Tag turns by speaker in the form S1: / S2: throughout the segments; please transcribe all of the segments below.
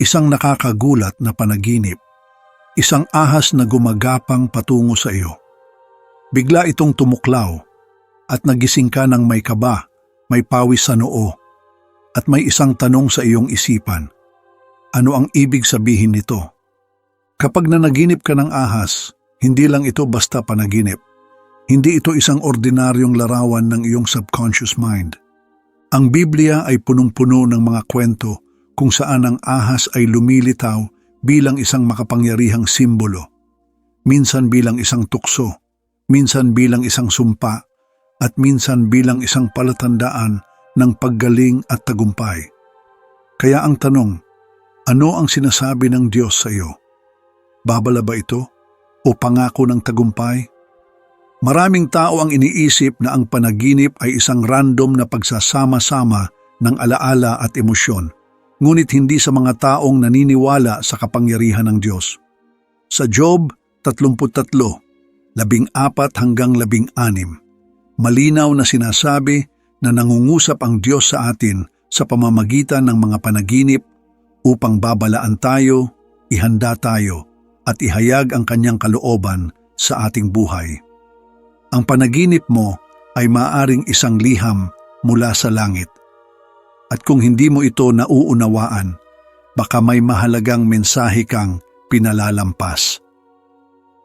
S1: isang nakakagulat na panaginip, isang ahas na gumagapang patungo sa iyo. Bigla itong tumuklaw at nagising ka ng may kaba, may pawis sa noo, at may isang tanong sa iyong isipan. Ano ang ibig sabihin nito? Kapag nanaginip ka ng ahas, hindi lang ito basta panaginip. Hindi ito isang ordinaryong larawan ng iyong subconscious mind. Ang Biblia ay punong-puno ng mga kwento kung saan ang ahas ay lumilitaw bilang isang makapangyarihang simbolo, minsan bilang isang tukso, minsan bilang isang sumpa, at minsan bilang isang palatandaan ng paggaling at tagumpay. Kaya ang tanong, ano ang sinasabi ng Diyos sa iyo? Babala ba ito o pangako ng tagumpay? Maraming tao ang iniisip na ang panaginip ay isang random na pagsasama-sama ng alaala at emosyon, ngunit hindi sa mga taong naniniwala sa kapangyarihan ng Diyos. Sa Job 33, 14 hanggang 16, malinaw na sinasabi na nangungusap ang Diyos sa atin sa pamamagitan ng mga panaginip upang babalaan tayo, ihanda tayo, at ihayag ang kanyang kalooban sa ating buhay. Ang panaginip mo ay maaring isang liham mula sa langit. At kung hindi mo ito nauunawaan, baka may mahalagang mensahe kang pinalalampas.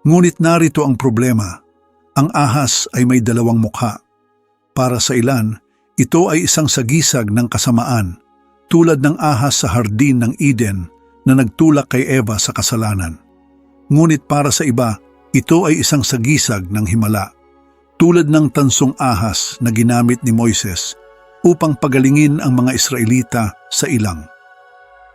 S1: Ngunit narito ang problema. Ang ahas ay may dalawang mukha. Para sa ilan, ito ay isang sagisag ng kasamaan, tulad ng ahas sa hardin ng Eden na nagtulak kay Eva sa kasalanan. Ngunit para sa iba, ito ay isang sagisag ng himala, tulad ng tansong ahas na ginamit ni Moises upang pagalingin ang mga Israelita sa ilang.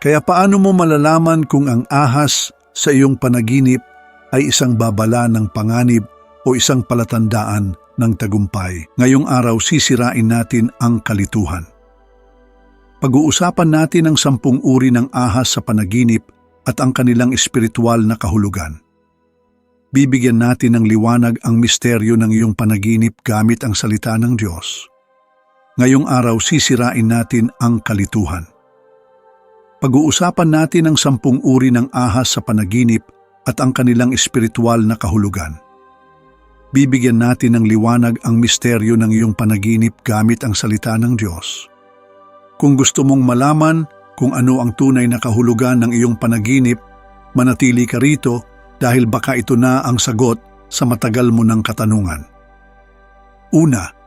S1: Kaya paano mo malalaman kung ang ahas sa iyong panaginip ay isang babala ng panganib o isang palatandaan ng tagumpay? Ngayong araw sisirain natin ang kalituhan. Pag-uusapan natin ang sampung uri ng ahas sa panaginip at ang kanilang espiritual na kahulugan. Bibigyan natin ng liwanag ang misteryo ng iyong panaginip gamit ang salita ng Diyos. Ngayong araw sisirain natin ang kalituhan. Pag-uusapan natin ang sampung uri ng ahas sa panaginip at ang kanilang espiritual na kahulugan. Bibigyan natin ng liwanag ang misteryo ng iyong panaginip gamit ang salita ng Diyos. Kung gusto mong malaman kung ano ang tunay na kahulugan ng iyong panaginip, manatili ka rito dahil baka ito na ang sagot sa matagal mo ng katanungan. Una,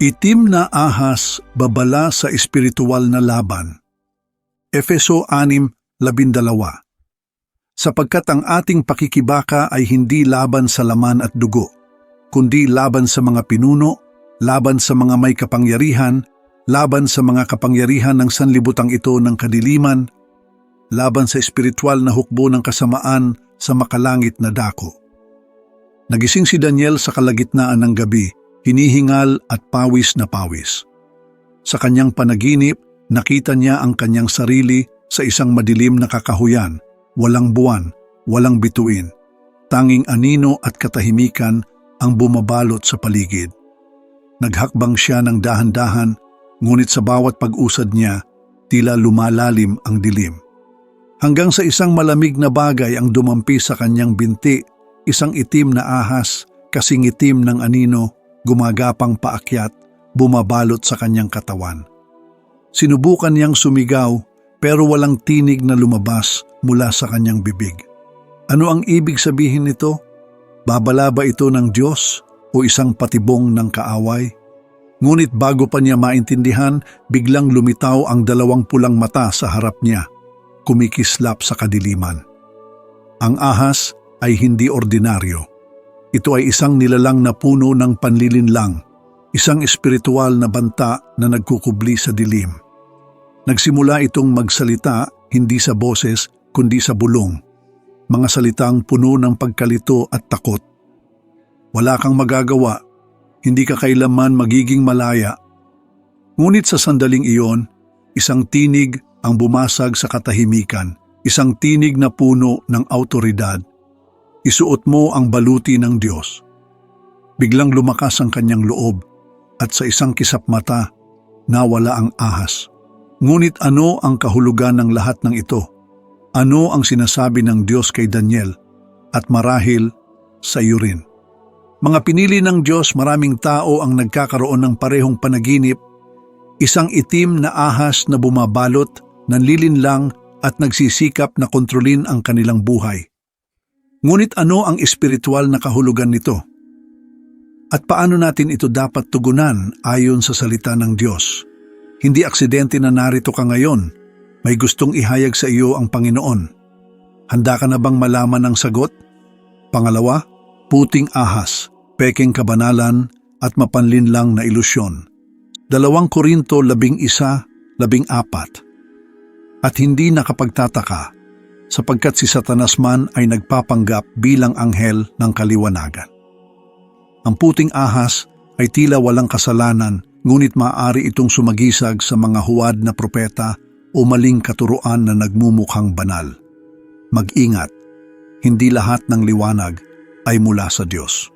S1: itim na ahas babala sa espiritual na laban. Efeso 6:12 Sapagkat ang ating pakikibaka ay hindi laban sa laman at dugo, kundi laban sa mga pinuno, laban sa mga may kapangyarihan, laban sa mga kapangyarihan ng sanlibutang ito ng kadiliman, laban sa espiritual na hukbo ng kasamaan sa makalangit na dako. Nagising si Daniel sa kalagitnaan ng gabi, hinihingal at pawis na pawis. Sa kanyang panaginip, nakita niya ang kanyang sarili sa isang madilim na kakahuyan, walang buwan, walang bituin. Tanging anino at katahimikan ang bumabalot sa paligid. Naghakbang siya ng dahan-dahan, ngunit sa bawat pag-usad niya, tila lumalalim ang dilim. Hanggang sa isang malamig na bagay ang dumampi sa kanyang binti, isang itim na ahas, kasing itim ng anino, gumagapang paakyat, bumabalot sa kanyang katawan. Sinubukan niyang sumigaw pero walang tinig na lumabas mula sa kanyang bibig. Ano ang ibig sabihin nito? Babala ba ito ng Diyos o isang patibong ng kaaway? Ngunit bago pa niya maintindihan, biglang lumitaw ang dalawang pulang mata sa harap niya, kumikislap sa kadiliman. Ang ahas ay hindi ordinaryo. Ito ay isang nilalang na puno ng panlilinlang, isang espiritual na banta na nagkukubli sa dilim. Nagsimula itong magsalita hindi sa boses kundi sa bulong, mga salitang puno ng pagkalito at takot. Wala kang magagawa, hindi ka kailaman magiging malaya. Ngunit sa sandaling iyon, isang tinig ang bumasag sa katahimikan, isang tinig na puno ng autoridad. Isuot mo ang baluti ng Diyos. Biglang lumakas ang kanyang loob at sa isang kisap mata, nawala ang ahas. Ngunit ano ang kahulugan ng lahat ng ito? ano ang sinasabi ng Diyos kay Daniel at marahil sa iyo rin. Mga pinili ng Diyos, maraming tao ang nagkakaroon ng parehong panaginip, isang itim na ahas na bumabalot, nanlilinlang at nagsisikap na kontrolin ang kanilang buhay. Ngunit ano ang espiritual na kahulugan nito? At paano natin ito dapat tugunan ayon sa salita ng Diyos? Hindi aksidente na narito ka ngayon. May gustong ihayag sa iyo ang Panginoon. Handa ka na bang malaman ang sagot? Pangalawa, puting ahas, peking kabanalan at mapanlinlang na ilusyon. Dalawang Korinto labing isa, labing apat. At hindi nakapagtataka sapagkat si Satanas man ay nagpapanggap bilang anghel ng kaliwanagan. Ang puting ahas ay tila walang kasalanan ngunit maaari itong sumagisag sa mga huwad na propeta o maling katuruan na nagmumukhang banal. Mag-ingat, hindi lahat ng liwanag ay mula sa Diyos.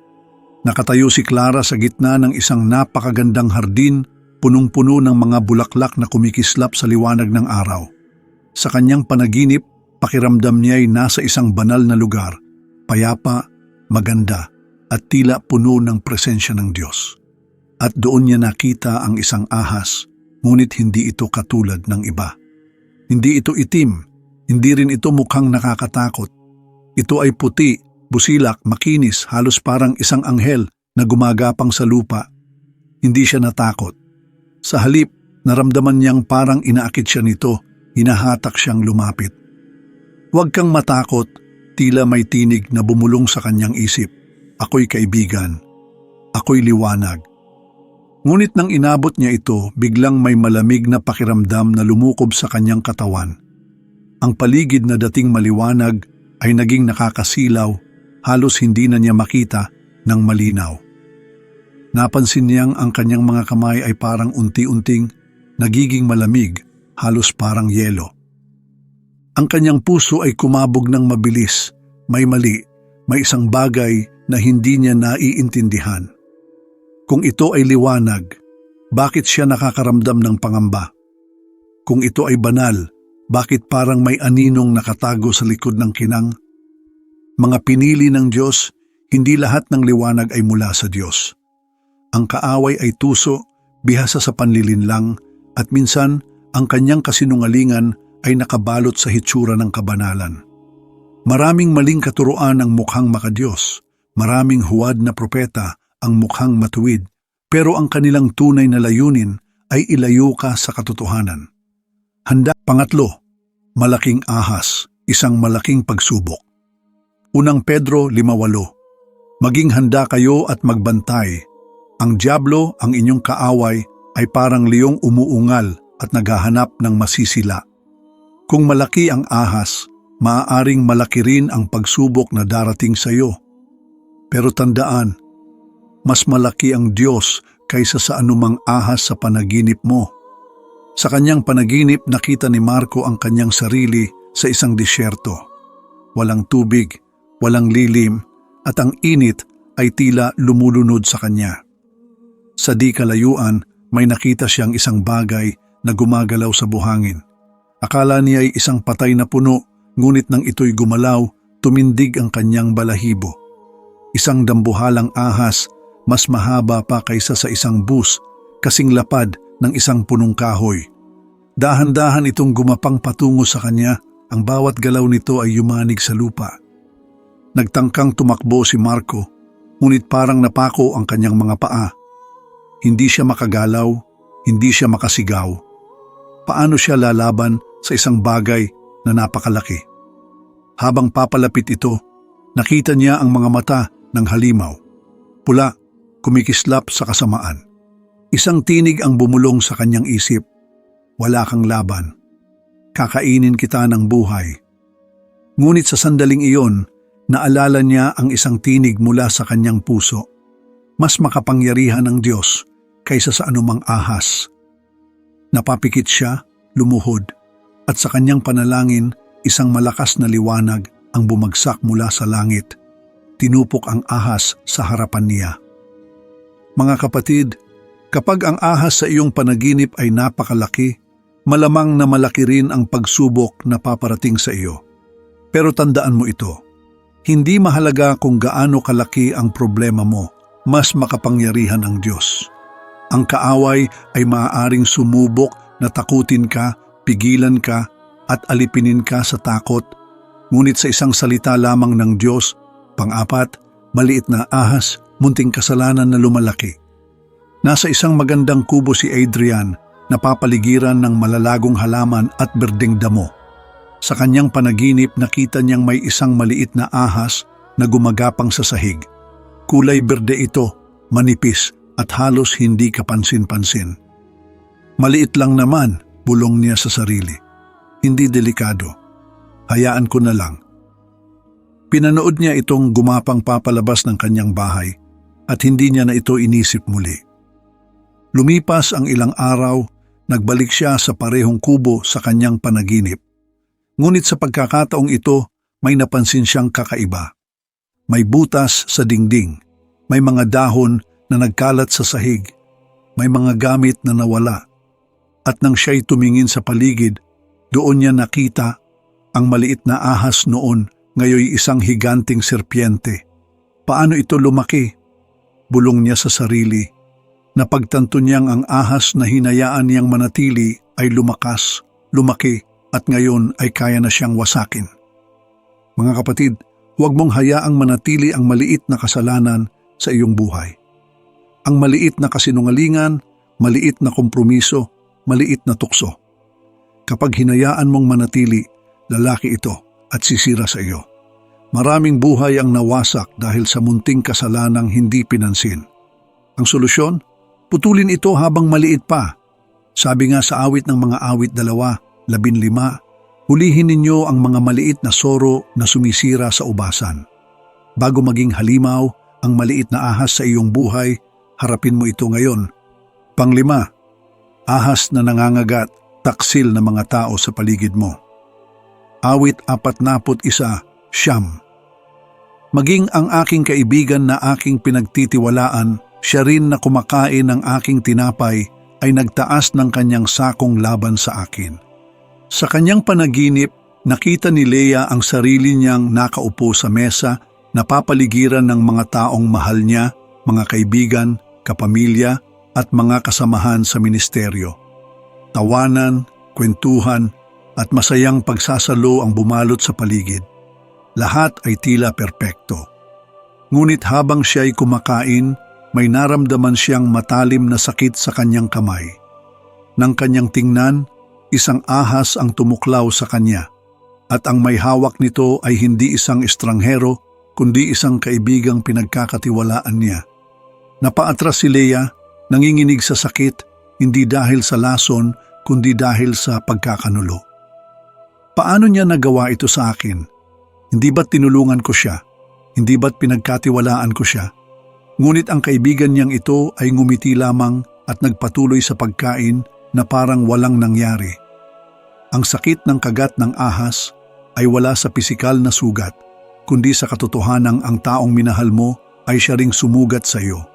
S1: Nakatayo si Clara sa gitna ng isang napakagandang hardin, punong-puno ng mga bulaklak na kumikislap sa liwanag ng araw. Sa kanyang panaginip, pakiramdam niya ay nasa isang banal na lugar, payapa, maganda, at tila puno ng presensya ng Diyos. At doon niya nakita ang isang ahas, ngunit hindi ito katulad ng iba. Hindi ito itim, hindi rin ito mukhang nakakatakot. Ito ay puti, busilak, makinis, halos parang isang anghel na gumagapang sa lupa. Hindi siya natakot. Sa halip, naramdaman niyang parang inaakit siya nito, hinahatak siyang lumapit. Huwag kang matakot, tila may tinig na bumulong sa kanyang isip. Ako'y kaibigan. Ako'y liwanag. Ngunit nang inabot niya ito, biglang may malamig na pakiramdam na lumukob sa kanyang katawan. Ang paligid na dating maliwanag ay naging nakakasilaw, halos hindi na niya makita ng malinaw. Napansin niyang ang kanyang mga kamay ay parang unti-unting nagiging malamig, halos parang yelo. Ang kanyang puso ay kumabog ng mabilis, may mali, may isang bagay na hindi niya naiintindihan. Kung ito ay liwanag, bakit siya nakakaramdam ng pangamba? Kung ito ay banal, bakit parang may aninong nakatago sa likod ng kinang? Mga pinili ng Diyos, hindi lahat ng liwanag ay mula sa Diyos. Ang kaaway ay tuso, bihasa sa panlilinlang, at minsan ang kanyang kasinungalingan ay nakabalot sa hitsura ng kabanalan. Maraming maling katuruan ang mukhang makadiyos, maraming huwad na propeta ang mukhang matuwid, pero ang kanilang tunay na layunin ay ilayo ka sa katotohanan. Handa pangatlo, malaking ahas, isang malaking pagsubok. Unang Pedro 5.8 Maging handa kayo at magbantay. Ang Diablo, ang inyong kaaway, ay parang liyong umuungal at naghahanap ng masisila. Kung malaki ang ahas, maaaring malaki rin ang pagsubok na darating sa iyo. Pero tandaan, mas malaki ang Diyos kaysa sa anumang ahas sa panaginip mo. Sa kanyang panaginip nakita ni Marco ang kanyang sarili sa isang disyerto. Walang tubig, walang lilim, at ang init ay tila lumulunod sa kanya. Sa di kalayuan, may nakita siyang isang bagay na gumagalaw sa buhangin. Akala niya ay isang patay na puno, ngunit nang ito'y gumalaw, tumindig ang kanyang balahibo. Isang dambuhalang ahas mas mahaba pa kaysa sa isang bus kasing lapad ng isang punong kahoy. Dahan-dahan itong gumapang patungo sa kanya, ang bawat galaw nito ay yumanig sa lupa. Nagtangkang tumakbo si Marco, ngunit parang napako ang kanyang mga paa. Hindi siya makagalaw, hindi siya makasigaw. Paano siya lalaban sa isang bagay na napakalaki? Habang papalapit ito, nakita niya ang mga mata ng halimaw. Pula kumikislap sa kasamaan. Isang tinig ang bumulong sa kanyang isip. Wala kang laban. Kakainin kita ng buhay. Ngunit sa sandaling iyon, naalala niya ang isang tinig mula sa kanyang puso. Mas makapangyarihan ng Diyos kaysa sa anumang ahas. Napapikit siya, lumuhod, at sa kanyang panalangin, isang malakas na liwanag ang bumagsak mula sa langit. Tinupok ang ahas sa harapan niya. Mga kapatid, kapag ang ahas sa iyong panaginip ay napakalaki, malamang na malaki rin ang pagsubok na paparating sa iyo. Pero tandaan mo ito, hindi mahalaga kung gaano kalaki ang problema mo, mas makapangyarihan ang Diyos. Ang kaaway ay maaaring sumubok na takutin ka, pigilan ka, at alipinin ka sa takot. Ngunit sa isang salita lamang ng Diyos, pang-apat, maliit na ahas, munting kasalanan na lumalaki. Nasa isang magandang kubo si Adrian, napapaligiran ng malalagong halaman at berdeng damo. Sa kanyang panaginip nakita niyang may isang maliit na ahas na gumagapang sa sahig. Kulay berde ito, manipis at halos hindi kapansin-pansin. Maliit lang naman, bulong niya sa sarili. Hindi delikado. Hayaan ko na lang. Pinanood niya itong gumapang papalabas ng kanyang bahay at hindi niya na ito inisip muli. Lumipas ang ilang araw, nagbalik siya sa parehong kubo sa kanyang panaginip. Ngunit sa pagkakataong ito, may napansin siyang kakaiba. May butas sa dingding, may mga dahon na nagkalat sa sahig, may mga gamit na nawala. At nang siya'y tumingin sa paligid, doon niya nakita ang maliit na ahas noon ngayoy isang higanting serpiente. Paano ito lumaki? Bulong niya sa sarili. Napagtanto niyang ang ahas na hinayaan niyang manatili ay lumakas, lumaki at ngayon ay kaya na siyang wasakin. Mga kapatid, huwag mong hayaang manatili ang maliit na kasalanan sa iyong buhay. Ang maliit na kasinungalingan, maliit na kompromiso, maliit na tukso. Kapag hinayaan mong manatili, lalaki ito at sisira sa iyo. Maraming buhay ang nawasak dahil sa munting kasalanang hindi pinansin. Ang solusyon? Putulin ito habang maliit pa. Sabi nga sa awit ng mga awit dalawa, labin lima, hulihin ninyo ang mga maliit na soro na sumisira sa ubasan. Bago maging halimaw, ang maliit na ahas sa iyong buhay, harapin mo ito ngayon. Panglima, ahas na nangangagat, taksil na mga tao sa paligid mo. Awit apat naput isa, siyam. Maging ang aking kaibigan na aking pinagtitiwalaan, siya rin na kumakain ng aking tinapay ay nagtaas ng kanyang sakong laban sa akin. Sa kanyang panaginip, nakita ni Leia ang sarili niyang nakaupo sa mesa, napapaligiran ng mga taong mahal niya, mga kaibigan, kapamilya, at mga kasamahan sa ministeryo. Tawanan, kwentuhan, at masayang pagsasalo ang bumalot sa paligid. Lahat ay tila perpekto. Ngunit habang siya'y kumakain, may naramdaman siyang matalim na sakit sa kanyang kamay. Nang kanyang tingnan, isang ahas ang tumuklaw sa kanya at ang may hawak nito ay hindi isang estranghero kundi isang kaibigang pinagkakatiwalaan niya. Napaatras si Leia, nanginginig sa sakit, hindi dahil sa lason kundi dahil sa pagkakanulo. Paano niya nagawa ito sa akin? Hindi ba't tinulungan ko siya? Hindi ba't pinagkatiwalaan ko siya? Ngunit ang kaibigan niyang ito ay ngumiti lamang at nagpatuloy sa pagkain na parang walang nangyari. Ang sakit ng kagat ng ahas ay wala sa pisikal na sugat, kundi sa katotohanang ang taong minahal mo ay siya ring sumugat sa iyo.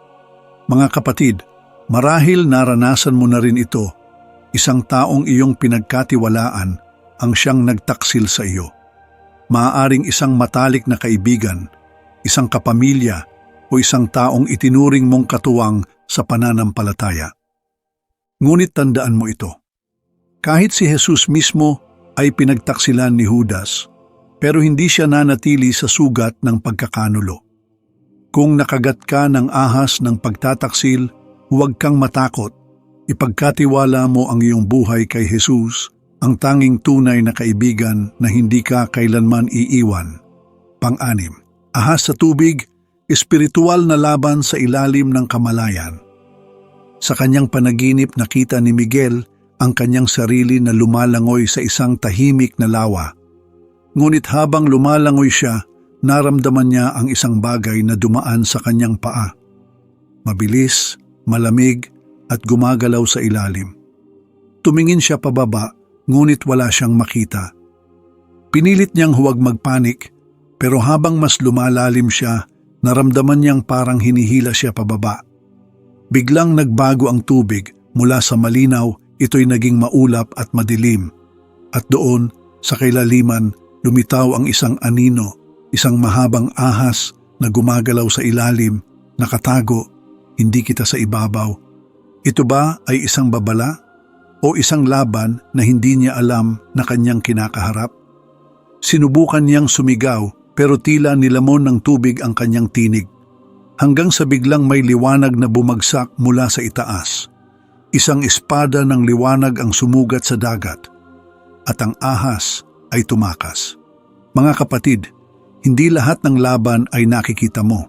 S1: Mga kapatid, marahil naranasan mo na rin ito, isang taong iyong pinagkatiwalaan ang siyang nagtaksil sa iyo maaaring isang matalik na kaibigan, isang kapamilya o isang taong itinuring mong katuwang sa pananampalataya. Ngunit tandaan mo ito. Kahit si Jesus mismo ay pinagtaksilan ni Judas, pero hindi siya nanatili sa sugat ng pagkakanulo. Kung nakagat ka ng ahas ng pagtataksil, huwag kang matakot. Ipagkatiwala mo ang iyong buhay kay Jesus ang tanging tunay na kaibigan na hindi ka kailanman iiwan. Pang-anim, ahas sa tubig, espiritual na laban sa ilalim ng kamalayan. Sa kanyang panaginip nakita ni Miguel ang kanyang sarili na lumalangoy sa isang tahimik na lawa. Ngunit habang lumalangoy siya, naramdaman niya ang isang bagay na dumaan sa kanyang paa. Mabilis, malamig at gumagalaw sa ilalim. Tumingin siya pababa ngunit wala siyang makita. Pinilit niyang huwag magpanik pero habang mas lumalalim siya, naramdaman niyang parang hinihila siya pababa. Biglang nagbago ang tubig mula sa malinaw, ito'y naging maulap at madilim. At doon, sa kailaliman, lumitaw ang isang anino, isang mahabang ahas na gumagalaw sa ilalim, nakatago, hindi kita sa ibabaw. Ito ba ay isang babala? O isang laban na hindi niya alam na kanyang kinakaharap? Sinubukan niyang sumigaw pero tila nilamon ng tubig ang kanyang tinig. Hanggang sa biglang may liwanag na bumagsak mula sa itaas. Isang espada ng liwanag ang sumugat sa dagat at ang ahas ay tumakas. Mga kapatid, hindi lahat ng laban ay nakikita mo.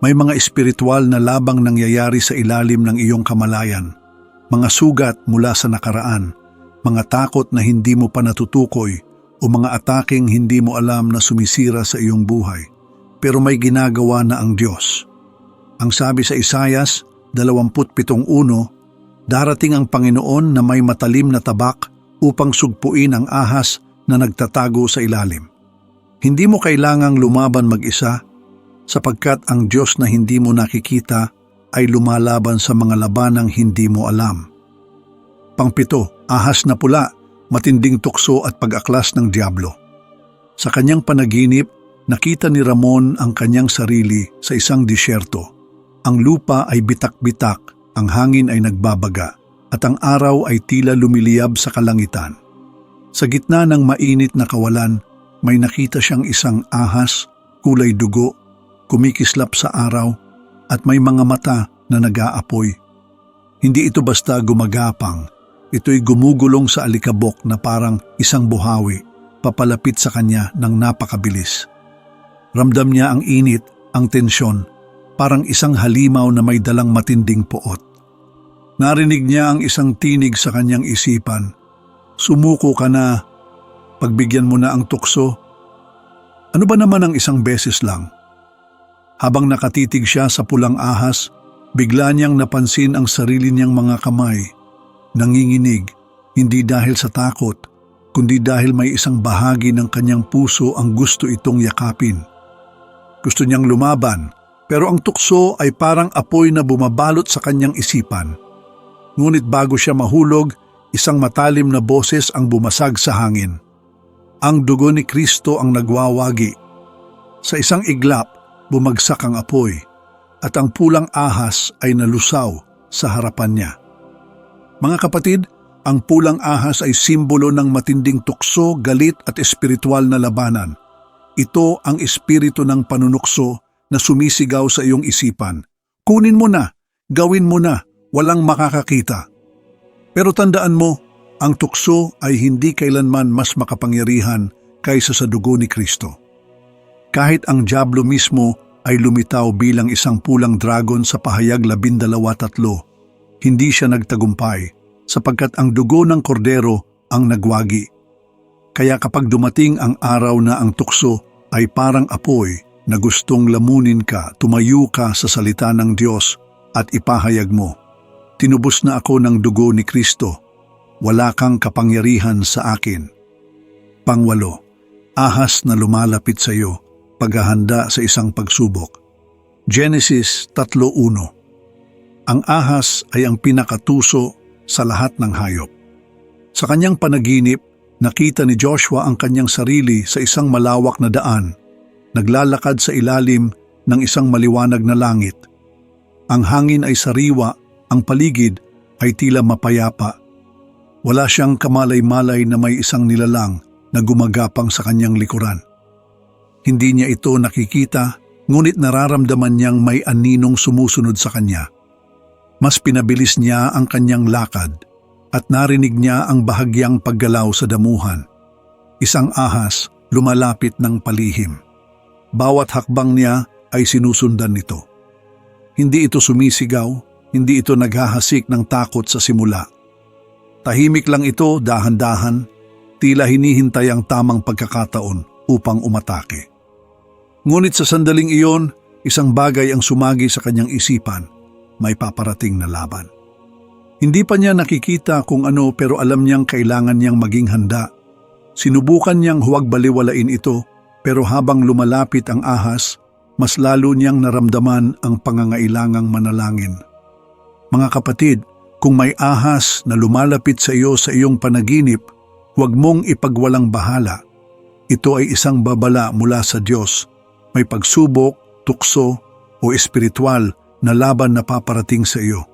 S1: May mga espiritual na labang nangyayari sa ilalim ng iyong kamalayan. Mga sugat mula sa nakaraan, mga takot na hindi mo pa natutukoy o mga ataking hindi mo alam na sumisira sa iyong buhay. Pero may ginagawa na ang Diyos. Ang sabi sa Isayas 27.1, Darating ang Panginoon na may matalim na tabak upang sugpuin ang ahas na nagtatago sa ilalim. Hindi mo kailangang lumaban mag-isa sapagkat ang Diyos na hindi mo nakikita ay lumalaban sa mga labanang hindi mo alam. Pangpito, ahas na pula, matinding tukso at pag-aklas ng Diablo. Sa kanyang panaginip, nakita ni Ramon ang kanyang sarili sa isang disyerto. Ang lupa ay bitak-bitak, ang hangin ay nagbabaga, at ang araw ay tila lumiliyab sa kalangitan. Sa gitna ng mainit na kawalan, may nakita siyang isang ahas, kulay dugo, kumikislap sa araw, at may mga mata na nag-aapoy. Hindi ito basta gumagapang, ito'y gumugulong sa alikabok na parang isang buhawi, papalapit sa kanya ng napakabilis. Ramdam niya ang init, ang tensyon, parang isang halimaw na may dalang matinding poot. Narinig niya ang isang tinig sa kanyang isipan. Sumuko ka na, pagbigyan mo na ang tukso. Ano ba naman ang isang beses lang? Habang nakatitig siya sa pulang ahas, bigla niyang napansin ang sarili niyang mga kamay. Nanginginig, hindi dahil sa takot, kundi dahil may isang bahagi ng kanyang puso ang gusto itong yakapin. Gusto niyang lumaban, pero ang tukso ay parang apoy na bumabalot sa kanyang isipan. Ngunit bago siya mahulog, isang matalim na boses ang bumasag sa hangin. Ang dugo ni Kristo ang nagwawagi. Sa isang iglap, bumagsak ang apoy at ang pulang ahas ay nalusaw sa harapan niya. Mga kapatid, ang pulang ahas ay simbolo ng matinding tukso, galit at espiritual na labanan. Ito ang espiritu ng panunukso na sumisigaw sa iyong isipan. Kunin mo na, gawin mo na, walang makakakita. Pero tandaan mo, ang tukso ay hindi kailanman mas makapangyarihan kaysa sa dugo ni Kristo. Kahit ang Diablo mismo ay lumitaw bilang isang pulang dragon sa pahayag labindalawa tatlo, hindi siya nagtagumpay sapagkat ang dugo ng kordero ang nagwagi. Kaya kapag dumating ang araw na ang tukso ay parang apoy na gustong lamunin ka, tumayo ka sa salita ng Diyos at ipahayag mo, Tinubos na ako ng dugo ni Kristo, wala kang kapangyarihan sa akin. Pangwalo, ahas na lumalapit sa iyo, paghahanda sa isang pagsubok. Genesis 3.1 Ang ahas ay ang pinakatuso sa lahat ng hayop. Sa kanyang panaginip, nakita ni Joshua ang kanyang sarili sa isang malawak na daan, naglalakad sa ilalim ng isang maliwanag na langit. Ang hangin ay sariwa, ang paligid ay tila mapayapa. Wala siyang kamalay-malay na may isang nilalang na gumagapang sa kanyang likuran. Hindi niya ito nakikita, ngunit nararamdaman niyang may aninong sumusunod sa kanya. Mas pinabilis niya ang kanyang lakad at narinig niya ang bahagyang paggalaw sa damuhan. Isang ahas lumalapit ng palihim. Bawat hakbang niya ay sinusundan nito. Hindi ito sumisigaw, hindi ito naghahasik ng takot sa simula. Tahimik lang ito dahan-dahan, tila hinihintay ang tamang pagkakataon upang umatake. Ngunit sa sandaling iyon, isang bagay ang sumagi sa kanyang isipan, may paparating na laban. Hindi pa niya nakikita kung ano pero alam niyang kailangan niyang maging handa. Sinubukan niyang huwag baliwalain ito pero habang lumalapit ang ahas, mas lalo niyang naramdaman ang pangangailangang manalangin. Mga kapatid, Kung may ahas na lumalapit sa iyo sa iyong panaginip, huwag mong ipagwalang bahala. Ito ay isang babala mula sa Diyos. May pagsubok, tukso o espiritual na laban na paparating sa iyo.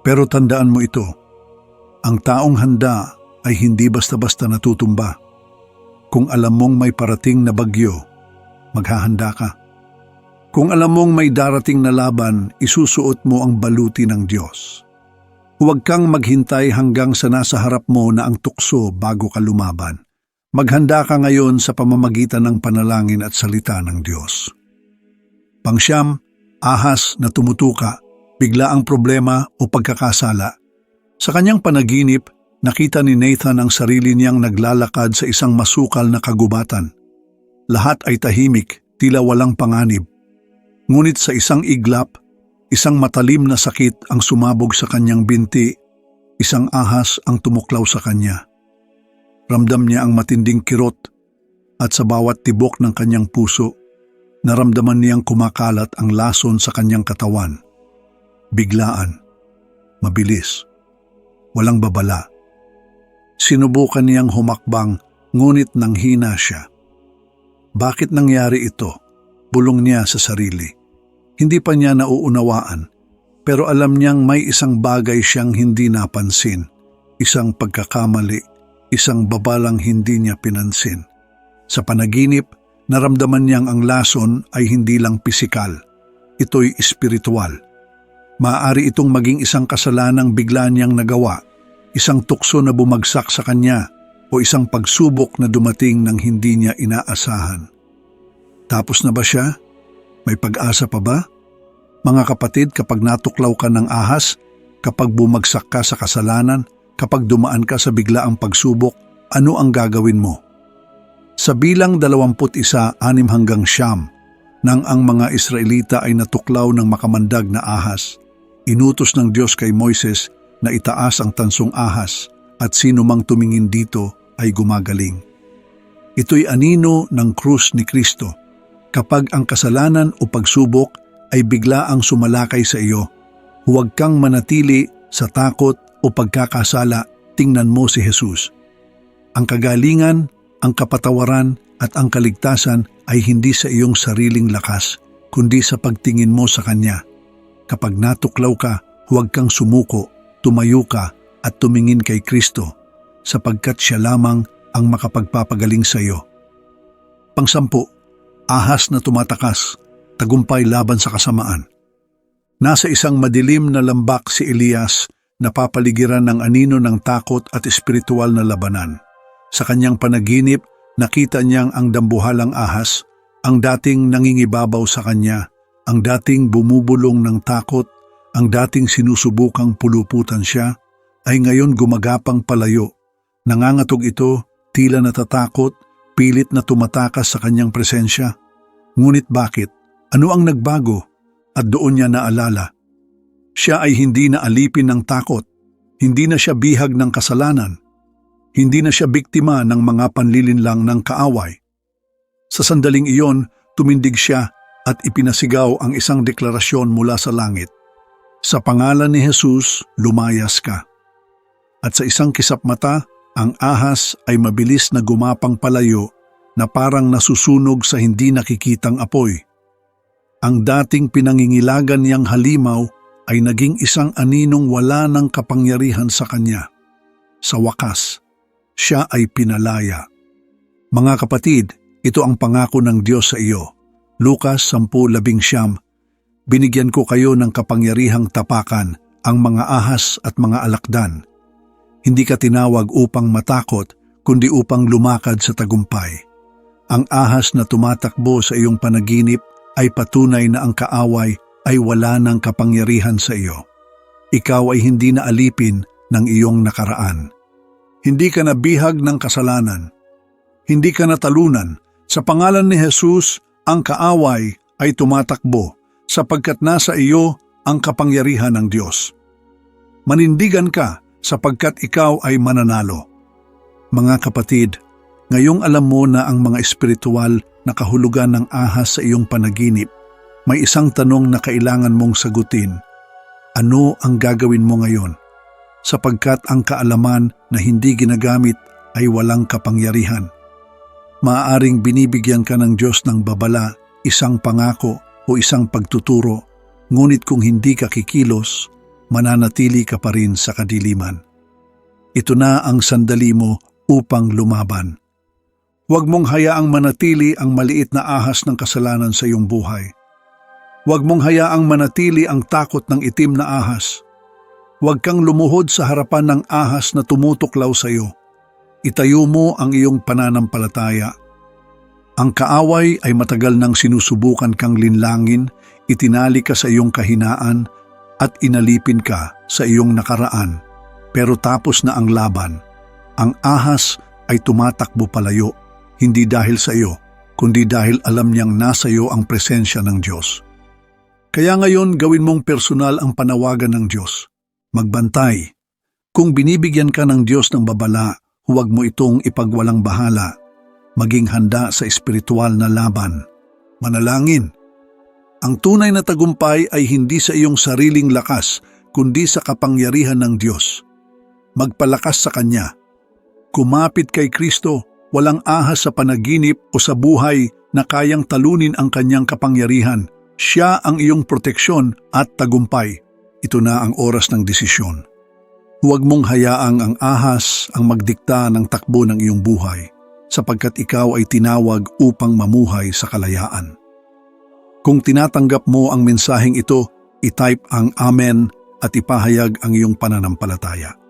S1: Pero tandaan mo ito, ang taong handa ay hindi basta-basta natutumba. Kung alam mong may parating na bagyo, maghahanda ka. Kung alam mong may darating na laban, isusuot mo ang baluti ng Diyos. Huwag kang maghintay hanggang sa nasa harap mo na ang tukso bago ka lumaban. Maghanda ka ngayon sa pamamagitan ng panalangin at salita ng Diyos. Pangsyam, ahas na tumutuka, bigla ang problema o pagkakasala. Sa kanyang panaginip, nakita ni Nathan ang sarili niyang naglalakad sa isang masukal na kagubatan. Lahat ay tahimik, tila walang panganib. Ngunit sa isang iglap, isang matalim na sakit ang sumabog sa kanyang binti, isang ahas ang tumuklaw sa kanya. Ramdam niya ang matinding kirot at sa bawat tibok ng kanyang puso, naramdaman niyang kumakalat ang lason sa kanyang katawan. Biglaan, mabilis, walang babala. Sinubukan niyang humakbang ngunit nanghina siya. Bakit nangyari ito? Bulong niya sa sarili. Hindi pa niya nauunawaan, pero alam niyang may isang bagay siyang hindi napansin, isang pagkakamali, isang babalang hindi niya pinansin. Sa panaginip, naramdaman niyang ang lason ay hindi lang pisikal, ito'y espiritual. Maaari itong maging isang kasalanang bigla niyang nagawa, isang tukso na bumagsak sa kanya o isang pagsubok na dumating nang hindi niya inaasahan. Tapos na ba siya? May pag-asa pa ba? Mga kapatid, kapag natuklaw ka ng ahas, kapag bumagsak ka sa kasalanan, kapag dumaan ka sa biglaang pagsubok, ano ang gagawin mo? Sa bilang 21, 6 hanggang siyam, nang ang mga Israelita ay natuklaw ng makamandag na ahas, inutos ng Diyos kay Moises na itaas ang tansong ahas at sino mang tumingin dito ay gumagaling. Ito'y anino ng krus ni Kristo. Kapag ang kasalanan o pagsubok ay bigla ang sumalakay sa iyo, huwag kang manatili sa takot o pagkakasala, tingnan mo si Jesus. Ang kagalingan, ang kapatawaran at ang kaligtasan ay hindi sa iyong sariling lakas, kundi sa pagtingin mo sa Kanya. Kapag natuklaw ka, huwag kang sumuko, tumayo ka at tumingin kay Kristo, sapagkat siya lamang ang makapagpapagaling sa iyo. Pangsampu, ahas na tumatakas, tagumpay laban sa kasamaan. Nasa isang madilim na lambak si Elias na papaligiran ng anino ng takot at espiritual na labanan. Sa kanyang panaginip, nakita niyang ang dambuhalang ahas, ang dating nangingibabaw sa kanya, ang dating bumubulong ng takot, ang dating sinusubukang puluputan siya, ay ngayon gumagapang palayo. Nangangatog ito, tila natatakot, pilit na tumatakas sa kanyang presensya. Ngunit bakit? Ano ang nagbago? At doon niya naalala. Siya ay hindi na alipin ng takot. Hindi na siya bihag ng kasalanan. Hindi na siya biktima ng mga panlilinlang ng kaaway. Sa sandaling iyon, tumindig siya at ipinasigaw ang isang deklarasyon mula sa langit. Sa pangalan ni Jesus, lumayas ka. At sa isang kisap mata, ang ahas ay mabilis na gumapang palayo na parang nasusunog sa hindi nakikitang apoy. Ang dating pinangingilagan niyang halimaw ay naging isang aninong wala ng kapangyarihan sa kanya. Sa wakas, siya ay pinalaya. Mga kapatid, ito ang pangako ng Diyos sa iyo. Lukas 10.11 Binigyan ko kayo ng kapangyarihang tapakan ang mga ahas at mga alakdan. Hindi ka tinawag upang matakot, kundi upang lumakad sa tagumpay. Ang ahas na tumatakbo sa iyong panaginip ay patunay na ang kaaway ay wala ng kapangyarihan sa iyo. Ikaw ay hindi na alipin ng iyong nakaraan. Hindi ka na bihag ng kasalanan. Hindi ka na talunan. Sa pangalan ni Jesus, ang kaaway ay tumatakbo sapagkat nasa iyo ang kapangyarihan ng Diyos. Manindigan ka sapagkat ikaw ay mananalo. Mga kapatid, ngayong alam mo na ang mga espiritual na kahulugan ng ahas sa iyong panaginip, may isang tanong na kailangan mong sagutin. Ano ang gagawin mo ngayon? sapagkat ang kaalaman na hindi ginagamit ay walang kapangyarihan. Maaaring binibigyan ka ng Diyos ng babala, isang pangako o isang pagtuturo, ngunit kung hindi ka kikilos, mananatili ka pa rin sa kadiliman. Ito na ang sandali mo upang lumaban. Huwag mong hayaang manatili ang maliit na ahas ng kasalanan sa iyong buhay. Huwag mong hayaang manatili ang takot ng itim na ahas. Huwag kang lumuhod sa harapan ng ahas na tumutuklaw sa iyo. Itayo mo ang iyong pananampalataya. Ang kaaway ay matagal nang sinusubukan kang linlangin, itinali ka sa iyong kahinaan at inalipin ka sa iyong nakaraan. Pero tapos na ang laban. Ang ahas ay tumatakbo palayo, hindi dahil sa iyo, kundi dahil alam niyang nasa iyo ang presensya ng Diyos. Kaya ngayon gawin mong personal ang panawagan ng Diyos. Magbantay. Kung binibigyan ka ng Diyos ng babala, huwag mo itong ipagwalang bahala. Maging handa sa espiritual na laban. Manalangin. Ang tunay na tagumpay ay hindi sa iyong sariling lakas, kundi sa kapangyarihan ng Diyos. Magpalakas sa Kanya. Kumapit kay Kristo, walang ahas sa panaginip o sa buhay na kayang talunin ang Kanyang kapangyarihan. Siya ang iyong proteksyon at tagumpay. Ito na ang oras ng desisyon. Huwag mong hayaang ang ahas ang magdikta ng takbo ng iyong buhay sapagkat ikaw ay tinawag upang mamuhay sa kalayaan. Kung tinatanggap mo ang mensaheng ito, itype ang Amen at ipahayag ang iyong pananampalataya.